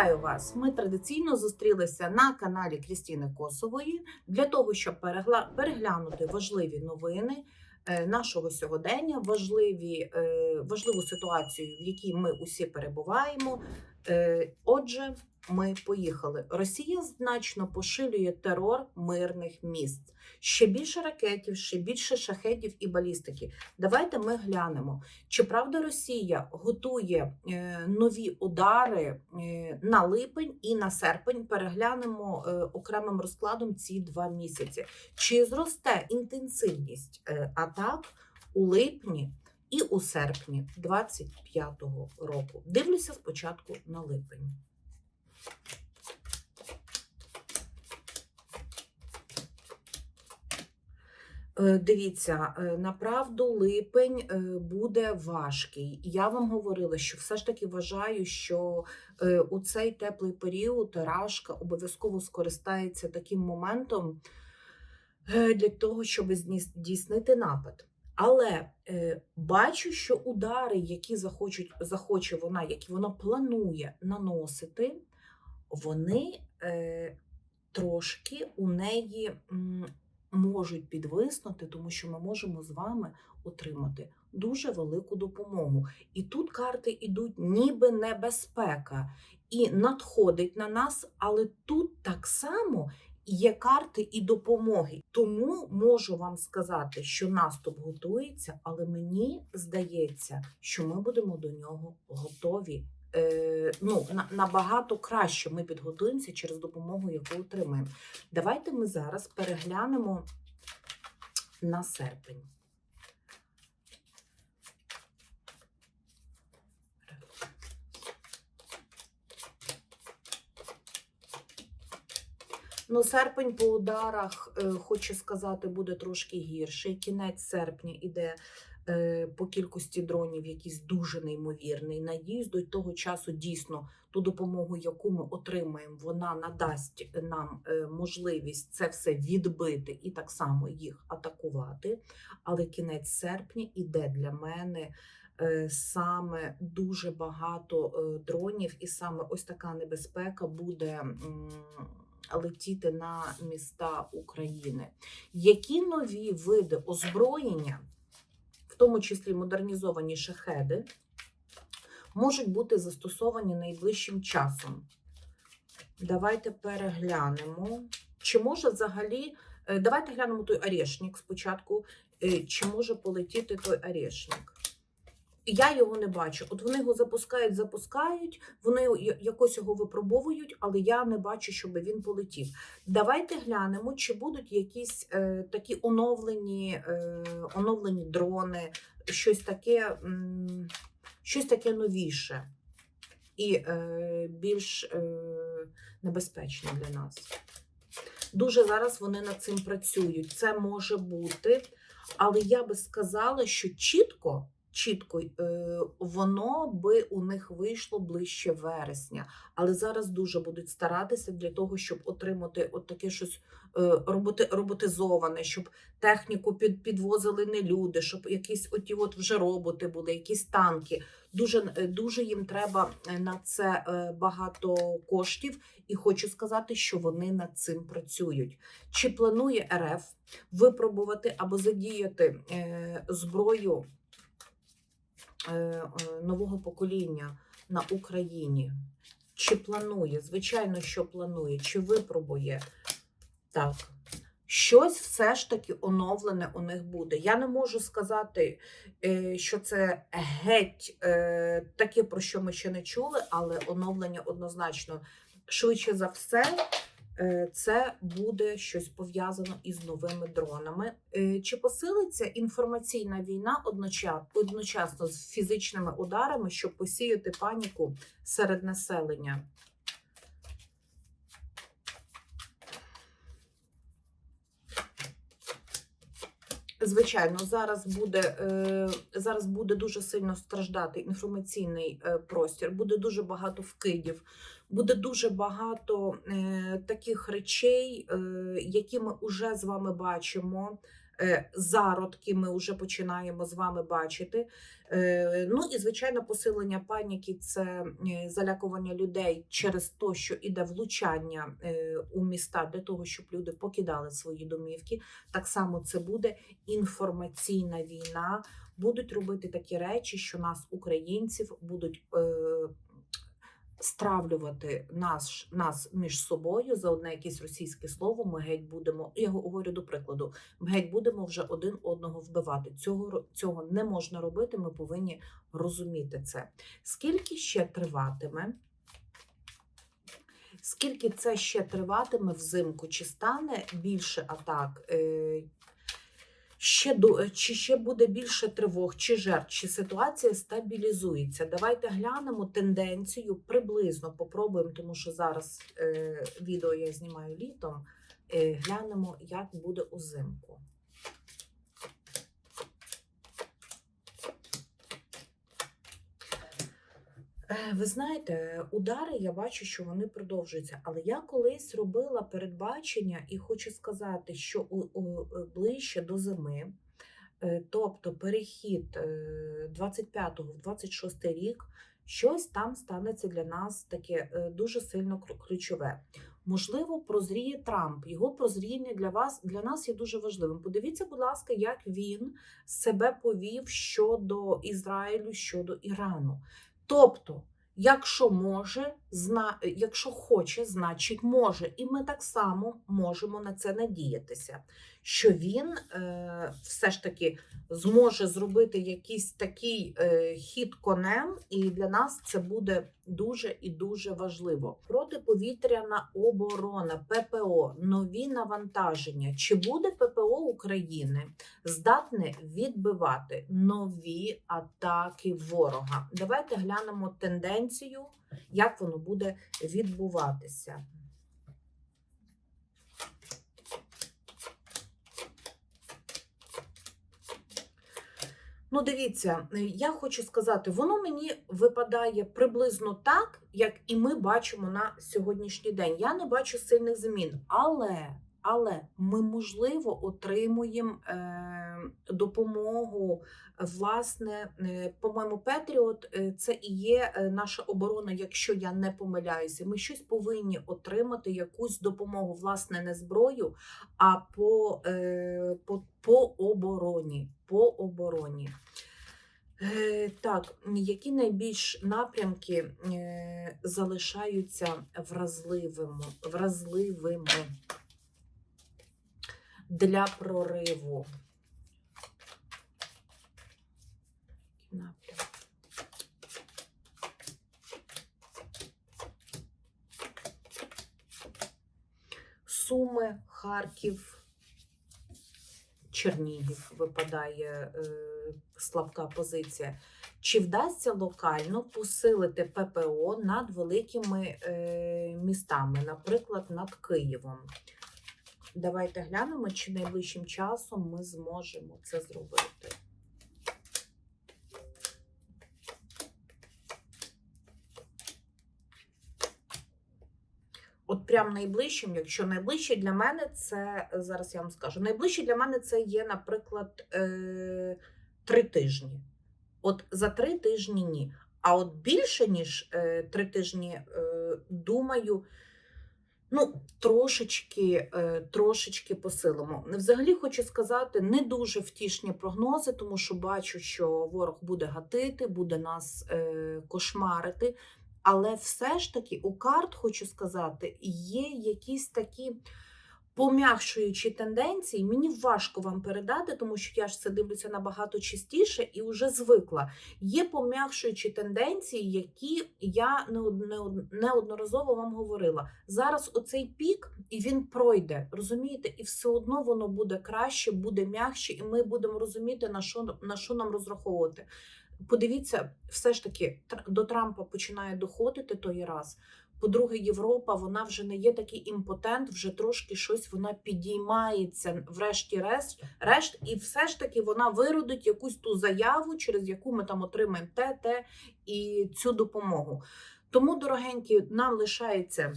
Вітаю вас! Ми традиційно зустрілися на каналі Крістіни Косової для того, щоб переглянути важливі новини е, нашого сьогодення, важливі, е, важливу ситуацію, в якій ми усі перебуваємо. Е, Отже, ми поїхали. Росія значно поширює терор мирних міст. Ще більше ракетів, ще більше шахетів і балістики. Давайте ми глянемо. Чи правда Росія готує е, нові удари е, на липень і на серпень? Переглянемо е, окремим розкладом ці два місяці. Чи зросте інтенсивність атак у липні і у серпні 25-го року? Дивлюся спочатку на липень. Е, Дивіться, е, направду липень е, буде важкий. Я вам говорила, що все ж таки вважаю, що у цей теплий період Рашка обов'язково скористається таким моментом для того, щоб здійснити напад. Але бачу, що удари, які захочуть, захоче вона, які вона планує наносити, вони е, трошки у неї можуть підвиснути, тому що ми можемо з вами отримати дуже велику допомогу. І тут карти йдуть ніби небезпека і надходить на нас, але тут так само є карти і допомоги. Тому можу вам сказати, що наступ готується, але мені здається, що ми будемо до нього готові. Е, ну, на- набагато краще ми підготуємося через допомогу, яку отримаємо. Давайте ми зараз переглянемо на серпень. Ну, серпень по ударах, е, хочу сказати, буде трошки гірший. Кінець серпня іде по кількості дронів якийсь дуже неймовірний. Надіюсь, до того часу дійсно ту допомогу, яку ми отримаємо, вона надасть нам е, можливість це все відбити і так само їх атакувати. Але кінець серпня іде для мене. е, Саме дуже багато е, дронів, і саме ось така небезпека буде летіти на міста України. Які нові види озброєння, тому числі модернізовані шахеди, можуть бути застосовані найближчим часом? Давайте переглянемо. Чи може взагалі. е, Давайте глянемо той орешник спочатку. е, Чи може полетіти той орешник? Я його не бачу. От вони його запускають, запускають, вони якось його випробовують, але я не бачу, щоб він полетів. Давайте глянемо, чи будуть якісь е, такі оновлені, е, оновлені дрони, щось таке, м, щось таке новіше і е, більш е, небезпечне для нас. Дуже зараз вони над цим працюють. Це може бути, але я би сказала, що чітко. Чітко е, воно би у них вийшло ближче вересня, але зараз дуже будуть старатися для того, щоб отримати от таке щось е, роботи, роботизоване, щоб техніку під, підвозили не люди, щоб якісь оті от вже роботи були, якісь танки. Дуже, е, дуже їм треба на це багато коштів, і хочу сказати, що вони над цим працюють. Чи планує РФ випробувати або задіяти зброю нового покоління на Україні? Чи планує? Звичайно, що планує, чи випробує так. Щось все ж таки оновлене у них буде. Я не можу сказати, е, що це геть е, таке, про що ми ще не чули, але оновлення однозначно швидше за все. Е, Це буде щось пов'язано із новими дронами. Е, Чи посилиться інформаційна війна одночасно з фізичними ударами, щоб посіяти паніку серед населення? Звичайно, зараз буде е, зараз буде дуже сильно страждати інформаційний простір. Буде дуже багато вкидів, буде дуже багато е, таких речей, е, які ми вже з вами бачимо. Е, Зародки ми вже починаємо з вами бачити. Ну і звичайно, посилення паніки це залякування людей через те, що іде влучання у міста для того, щоб люди покидали свої домівки. Так само це буде інформаційна війна. Будуть робити такі речі, що нас, українців, будуть. Е, Стравлювати нас, нас між собою за одне якесь російське слово. Ми геть будемо. Я говорю до прикладу, ми геть будемо вже один одного вбивати. Цього цього не можна робити. Ми повинні розуміти це. Скільки ще триватиме? Скільки це ще триватиме взимку? Чи стане більше атак? Е, Ще до чи ще буде більше тривог, чи жертв, чи ситуація стабілізується? Давайте глянемо тенденцію приблизно попробуємо, тому що зараз е, відео я знімаю літом. Е, глянемо, як буде узимку. Ви знаєте, удари я бачу, що вони продовжуються. Але я колись робила передбачення і хочу сказати, що е, ближче до зими, е, тобто перехід е, 25 в 26 рік, щось там станеться для нас таке е, дуже сильно ключове. Можливо, прозріє Трамп. Його прозріння для вас для нас є дуже важливим. Подивіться, будь ласка, як він себе повів щодо Ізраїлю, щодо Ірану. Тобто, якщо може, зна... якщо хоче, значить може. І ми так само можемо на це надіятися, що він е, все ж таки зможе зробити якийсь такий е, хід конем, і для нас це буде дуже і дуже важливо. Протиповітряна оборона, ППО, нові навантаження. Чи буде ППО України здатне відбивати нові атаки ворога? Давайте глянемо тенденцію, як воно буде відбуватися. Ну, дивіться, е, я хочу сказати, воно мені випадає приблизно так, як і ми бачимо на сьогоднішній день. Я не бачу сильних змін, але, але ми, можливо, отримуємо е, допомогу. Власне, е, по-моєму, Петріот е, це і є е, наша оборона, якщо я не помиляюся. Ми щось повинні отримати, якусь допомогу, власне, не зброю, а по, по, по обороні. По обороні. Так, які найбільш напрямки залишаються вразливими, вразливими для прориву? Напрям. Суми, Харків, Чернігів випадає е, слабка позиція. Чи вдасться локально посилити ППО над великими е, містами, наприклад, над Києвом? Давайте глянемо, чи найближчим часом ми зможемо це зробити. От прям найближчим, якщо найближче для мене це зараз я вам скажу. Найближче для мене це є, наприклад, е, три тижні. От за три тижні ні. А от більше, ніж е, три тижні, е, думаю, ну, трошечки, е, трошечки посилимо. Взагалі хочу сказати, не дуже втішні прогнози, тому що бачу, що ворог буде гатити, буде нас е, кошмарити. Але все ж таки у карт, хочу сказати, є якісь такі пом'якшуючі тенденції. Мені важко вам передати, тому що я ж це дивлюся набагато частіше і вже звикла. Є пом'якшуючі тенденції, які я неод- неод- неодноразово вам говорила. Зараз оцей пік, і він пройде, розумієте, і все одно воно буде краще, буде м'якше, і ми будемо розуміти, на що, на що нам розраховувати. Подивіться, все ж таки до Трампа починає доходити той раз. По-друге, Європа вона вже не є такий імпотент, вже трошки щось вона підіймається, врешті-решт, решт, і все ж таки вона виродить якусь ту заяву, через яку ми там отримаємо те, те і цю допомогу. Тому, дорогенькі, нам лишається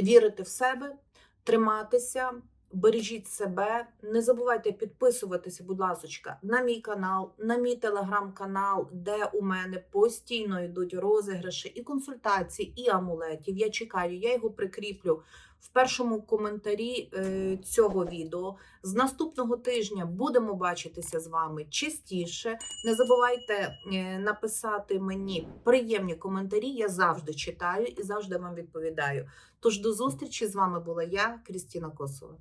вірити в себе, триматися, Бережіть себе, не забувайте підписуватися, будь ласка, на мій канал, на мій телеграм-канал, де у мене постійно йдуть розіграші і консультації, і амулетів. Я чекаю, я його прикріплю в першому коментарі е, цього відео. З наступного тижня будемо бачитися з вами частіше. Не забувайте е, написати мені приємні коментарі. Я завжди читаю і завжди вам відповідаю. Тож до зустрічі з вами була я, Крістіна Косова.